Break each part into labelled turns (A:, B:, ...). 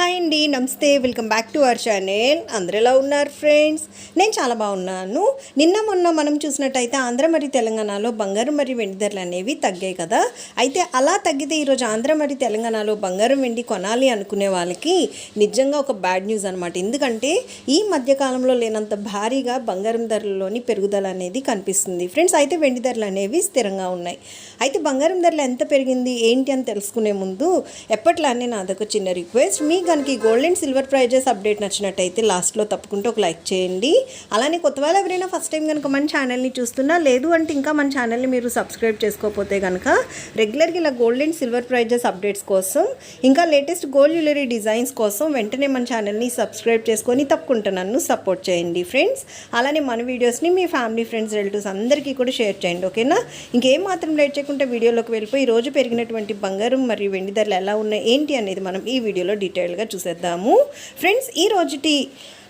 A: Hi అండి నమస్తే welcome back to our channel. అందరు ఎలా ఉన్నారు ఫ్రెండ్స్? నేను చాలా బాగున్నాను. నిన్న మొన్న మనం చూసినట్టయితే ఆంధ్ర మరియు తెలంగాణలో బంగారం మరియు వెండి ధరలు అనేవి తగ్గాయి కదా. అయితే అలా తగ్గితే ఈరోజు ఆంధ్ర మరియు తెలంగాణలో బంగారం వెండి కొనాలి అనుకునే వాళ్ళకి నిజంగా ఒక బ్యాడ్ న్యూస్ అనమాట ఎందుకంటే ఈ మధ్యకాలంలో లేనంత భారీగా బంగారం ధరలలోని పెరుగుదల అనేది కనిపిస్తుంది. ఫ్రెండ్స్ అయితే వెండి ధరలు అనేవి స్థిరంగా ఉన్నాయి. అయితే బంగారం ధరలు ఎంత పెరిగింది ఏంటి అని తెలుసుకునే ముందు ఎప్పట్లానే నాదొక చిన్న రిక్వెస్ట్ మీ కనుక ఈ gold and silver prices update నచ్చినట్టయితే లాస్ట్లో తప్పకుండా ఒక లైక్ చేయండి. అలానే కొత్త వాళ్ళు ఎవరైనా ఫస్ట్ టైం కనుక మన ఛానల్ని చూస్తున్నా లేదు అంటే ఇంకా మన ఛానల్ని మీరు సబ్స్క్రైబ్ చేసుకోకపోతే కనుక రెగ్యులర్గా ఇలా gold and silver prices updates కోసం ఇంకా లేటెస్ట్ గోల్డ్ జ్యువెలరీ డిజైన్స్ కోసం వెంటనే మన ఛానల్ని సబ్స్క్రైబ్ చేసుకొని తప్పకుండా నన్ను సపోర్ట్ చేయండి ఫ్రెండ్స్. అలానే మన వీడియోస్ని మీ ఫ్యామిలీ ఫ్రెండ్స్ రిలేటివ్స్ అందరికీ కూడా షేర్ చేయండి ఓకేనా? ఇంకేం మాత్రం లేట్ చేయకుండా వీడియోలోకి వెళ్ళిపోయి ఈ రోజు పెరిగినటువంటి బంగారం మరియు వెండి ధరలు ఎలా ఉన్నాయి ఏంటి అనేది మనం ఈ వీడియోలో డీటెయిల్గా చూసేద్దాము. ఫ్రెండ్స్ ఈ రోజుటి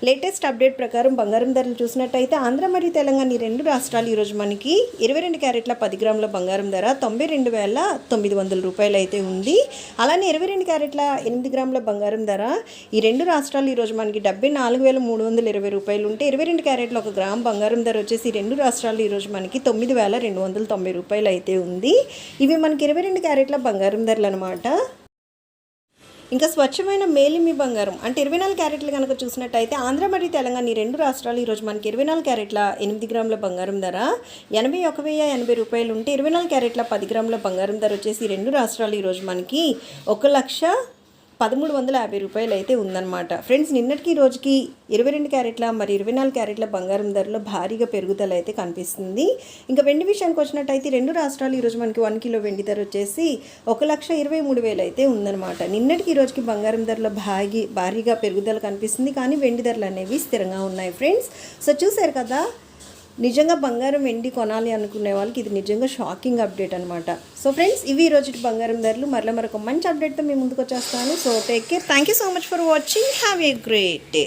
A: లేటెస్ట్ అప్డేట్ ప్రకారం బంగారం ధరలు చూసినట్టయితే ఆంధ్ర మరియు తెలంగాణ ఈ రెండు రాష్ట్రాలు ఈరోజు మనకి ఇరవై రెండు క్యారెట్ల పది గ్రాముల బంగారం ధర తొంభై రెండు వేల తొమ్మిది వందల రూపాయలు అయితే ఉంది. అలానే ఇరవై రెండు క్యారెట్ల ఎనిమిది గ్రాముల బంగారం ధర ఈ రెండు రాష్ట్రాలు ఈరోజు మనకి డెబ్బై నాలుగు వేల మూడు వందల ఇరవై రూపాయలు ఉంటే ఇరవై రెండు క్యారెట్ల ఒక గ్రామ్ బంగారం ధర వచ్చేసి ఈ రెండు రాష్ట్రాలు ఈరోజు మనకి తొమ్మిది వేల రెండు వందల తొంభై రూపాయలు అయితే ఉంది. ఇవి మనకి ఇరవై రెండు క్యారెట్ల బంగారం ధరలు అనమాట ఇంకా స్వచ్ఛమైన మేలిమి బంగారం. అంటే ఇరవై నాలుగు క్యారెట్లు కనుక చూసినట్టయితే ఆంధ్ర మరియు తెలంగాణ ఈ రెండు రాష్ట్రాలు ఈరోజు మనకి ఇరవై నాలుగు క్యారెట్ల ఎనిమిది గ్రాముల బంగారం ధర ఎనభై ఒక వెయ్యి ఎనభై రూపాయలు ఉంటే ఇరవై నాలుగు క్యారెట్ల పది గ్రాముల బంగారం ధర వచ్చేసి ఈ రెండు రాష్ట్రాలు ఈరోజు మనకి ఒక లక్ష పదమూడు వందల యాభై రూపాయలు అయితే ఉందన్నమాట. ఫ్రెండ్స్ నిన్నటికి ఈ రోజుకి ఇరవై రెండు క్యారెట్ల మరి ఇరవై నాలుగు క్యారెట్ల బంగారం ధరలో భారీగా పెరుగుదల అయితే కనిపిస్తుంది. ఇంకా వెండి విషయానికి వచ్చినట్టయితే రెండు రాష్ట్రాలు ఈరోజు మనకి వన్ కిలో వెండి ధర వచ్చేసి ఒక లక్ష ఇరవై మూడు వేలు అయితే ఉందన్నమాట. నిన్నటికి ఈ రోజుకి బంగారం ధరలో భారీ భారీగా పెరుగుదల కనిపిస్తుంది. కానీ వెండి ధరలు అనేవి స్థిరంగా ఉన్నాయి ఫ్రెండ్స్. సో చూశారు కదా నిజంగా బంగారం వెండి కొనాలి అనుకునే వాళ్ళకి ఇది నిజంగా షాకింగ్ అప్డేట్ అనమాట సో ఫ్రెండ్స్ ఇవి ఈ రోజు బంగారం ధరలు. మరలా మరొక మంచి అప్డేట్తో మీ ముందుకు వచ్చేస్తాను. So take care thank you so much for watching have a great day